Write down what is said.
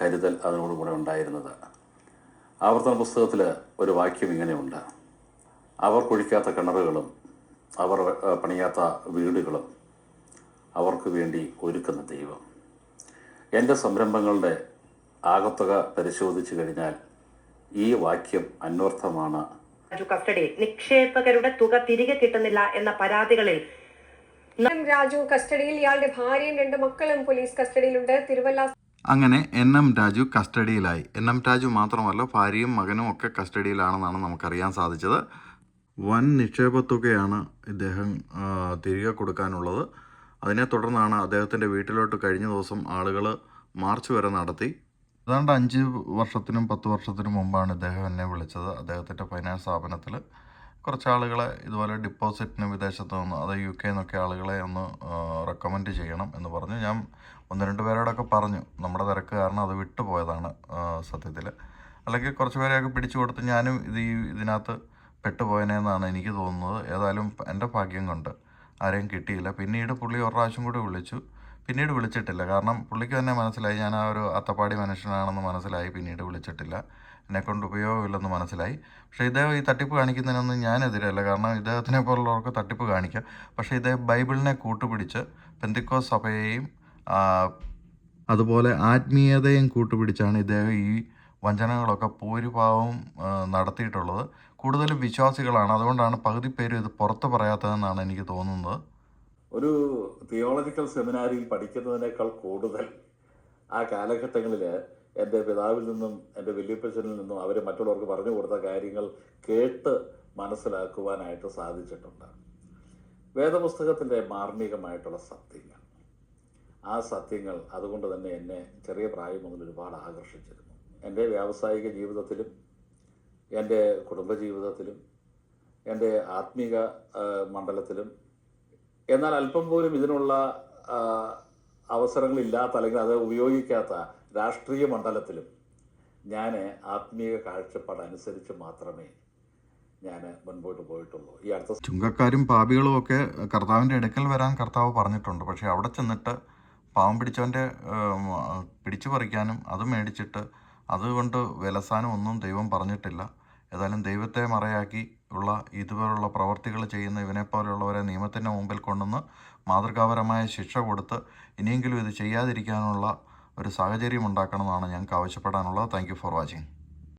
കരുതൽ അതിനോടുകൂടെ ഉണ്ടായിരുന്നത്. ആവർത്തന പുസ്തകത്തിൽ ഒരു വാക്യം ഇങ്ങനെയുണ്ട്. അവർ കുഴിക്കാത്ത കിണറുകളും അവർ പണിയാത്ത വീടുകളും അവർക്ക് വേണ്ടി ഒരുക്കുന്ന ദൈവം. എന്റെ സംരംഭങ്ങളുടെ ആകത്തുക പരിശോധിച്ചു കഴിഞ്ഞാൽ ഈ വാക്യം അന്വർത്ഥമാണ്. രാജു കസ്റ്റഡിയിൽ നിക്ഷേപകരുടെ തുക തിരികെ കിട്ടുന്നില്ല എന്ന പരാതികളിൽ രാജു കസ്റ്റഡിയിൽ ഇയാളുടെ ഭാര്യയും രണ്ട് മക്കളും പോലീസ് കസ്റ്റഡിയിലുണ്ട്. തിരുവല്ല അങ്ങനെ എൻ എം രാജു കസ്റ്റഡിയിലായി. എൻ എം രാജു മാത്രമല്ല ഭാര്യയും മകനും ഒക്കെ കസ്റ്റഡിയിലാണെന്നാണ് നമുക്കറിയാൻ സാധിച്ചത്. വൻ നിക്ഷേപത്തുകയാണ് ഇദ്ദേഹം തിരികെ കൊടുക്കാനുള്ളത്. അതിനെ തുടർന്നാണ് അദ്ദേഹത്തിന്റെ വീട്ടിലോട്ട് കഴിഞ്ഞ ദിവസം ആളുകൾ മാർച്ച് വരെ നടത്തി. ഏതാണ്ട് അഞ്ച് വർഷത്തിനും പത്ത് വർഷത്തിനും മുമ്പാണ് ഇദ്ദേഹം എന്നെ വിളിച്ചത്. അദ്ദേഹത്തിന്റെ ഫൈനാൻസ് സ്ഥാപനത്തിൽ കുറച്ച് ആളുകളെ ഇതുപോലെ ഡിപ്പോസിറ്റിന് വിദേശത്ത് നിന്ന് അത് യു കെ നിന്നൊക്കെ ആളുകളെ ഒന്ന് റെക്കമെൻഡ് ചെയ്യണം എന്ന് പറഞ്ഞു. ഞാൻ ഒന്ന് രണ്ട് പേരോടൊക്കെ പറഞ്ഞു. നമ്മുടെ തിരക്ക് കാരണം അത് വിട്ടുപോയതാണ് സത്യത്തിൽ അല്ലെങ്കിൽ കുറച്ച് പേരെയൊക്കെ പിടിച്ചു കൊടുത്ത് ഞാനും ഇത് ഈ ഇതിനകത്ത് പെട്ടുപോയനെന്നാണ് എനിക്ക് തോന്നുന്നത്. ഏതായാലും എന്റെ ഭാഗ്യം കൊണ്ട് ആരെയും കിട്ടിയില്ല. പിന്നീട് പുള്ളി ഒരു പ്രാവശ്യം കൂടി വിളിച്ചു. പിന്നീട് വിളിച്ചിട്ടില്ല. കാരണം പുള്ളിക്ക് തന്നെ മനസ്സിലായി ഞാൻ ആ ഒരു അത്തപ്പാടി മനുഷ്യനാണെന്ന് മനസ്സിലായി പിന്നീട് വിളിച്ചിട്ടില്ല. എന്നെക്കൊണ്ട് ഉപയോഗമില്ലെന്ന് മനസ്സിലായി. പക്ഷേ ഇദ്ദേഹം ഈ തട്ടിപ്പ് കാണിക്കുന്നതിനൊന്നും ഞാനെതിരല്ല. കാരണം ഇദ്ദേഹത്തിനെ പോലുള്ളവർക്ക് തട്ടിപ്പ് കാണിക്കാം. പക്ഷേ ഇദ്ദേഹം ബൈബിളിനെ കൂട്ടുപിടിച്ച് പെന്തിക്കോ സഭയെയും അതുപോലെ ആത്മീയതയും കൂട്ടുപിടിച്ചാണ് ഇദ്ദേഹം ഈ വഞ്ചനകളൊക്കെ ഭൂരിഭാവം നടത്തിയിട്ടുള്ളത്. കൂടുതലും വിശ്വാസികളാണ്. അതുകൊണ്ടാണ് പകുതി പേരും ഇത് പുറത്ത് പറയാത്തതെന്നാണ് എനിക്ക് തോന്നുന്നത്. ഒരു തിയോളജിക്കൽ സെമിനാരിയിൽ പഠിക്കുന്നതിനേക്കാൾ കൂടുതൽ ആ കാലഘട്ടങ്ങളിൽ എന്റെ പിതാവിൽ നിന്നും എന്റെ വല്യപ്പച്ചനിൽ നിന്നും അവർ മറ്റുള്ളവർക്ക് പറഞ്ഞു കൊടുത്ത കാര്യങ്ങൾ കേട്ട് മനസ്സിലാക്കുവാനായിട്ട് സാധിച്ചിട്ടുണ്ട്. വേദപുസ്തകത്തിന്റെ മാർമികമായിട്ടുള്ള സത്യങ്ങൾ. ആ സത്യങ്ങൾ അതുകൊണ്ട് തന്നെ എന്നെ ചെറിയ പ്രായം മുതൽ ഒരുപാട് ആകർഷിച്ചിരുന്നു. എന്റെ വ്യാവസായിക ജീവിതത്തിലും എന്റെ കുടുംബജീവിതത്തിലും എന്റെ ആത്മീക മണ്ഡലത്തിലും എന്നാൽ അല്പം പോലും ഇതിനുള്ള അവസരങ്ങളില്ലാത്ത അല്ലെങ്കിൽ അത് ഉപയോഗിക്കാത്ത രാഷ്ട്രീയ മണ്ഡലത്തിലും ഞാൻ ആത്മീയ കാഴ്ചപ്പാട് അനുസരിച്ച് മാത്രമേ ഞാൻ മുൻപോട്ട് പോയിട്ടുള്ളൂ. ഈ അടുത്ത ചുങ്കക്കാരും പാപികളും ഒക്കെ കർത്താവിന്റെ അടുക്കൽ വരാൻ കർത്താവ് പറഞ്ഞിട്ടുണ്ട്. പക്ഷേ അവിടെ ചെന്നിട്ട് പാവം പിടിച്ചവന്റെ പിടിച്ചു പറിക്കാനും അത് മേടിച്ചിട്ട് അതുകൊണ്ട് വിലസാനും ഒന്നും ദൈവം പറഞ്ഞിട്ടില്ല. ഏതായാലും ദൈവത്തെ മറയാക്കി ഉള്ള ഇതുപോലുള്ള പ്രവർത്തികൾ ചെയ്യുന്ന ഇവനെപ്പോലെയുള്ളവരെ നിയമത്തിന്റെ മുമ്പിൽ കൊണ്ടുവന്ന് മാതൃകാപരമായ ശിക്ഷ കൊടുത്ത് ഇനിയെങ്കിലും ഇത് ചെയ്യാതിരിക്കാനുള്ള ഒരു സാഹചര്യം ഉണ്ടാക്കണമെന്നാണ് ഞങ്ങൾക്ക് ആവശ്യപ്പെടാനുള്ളത്. Thank for watching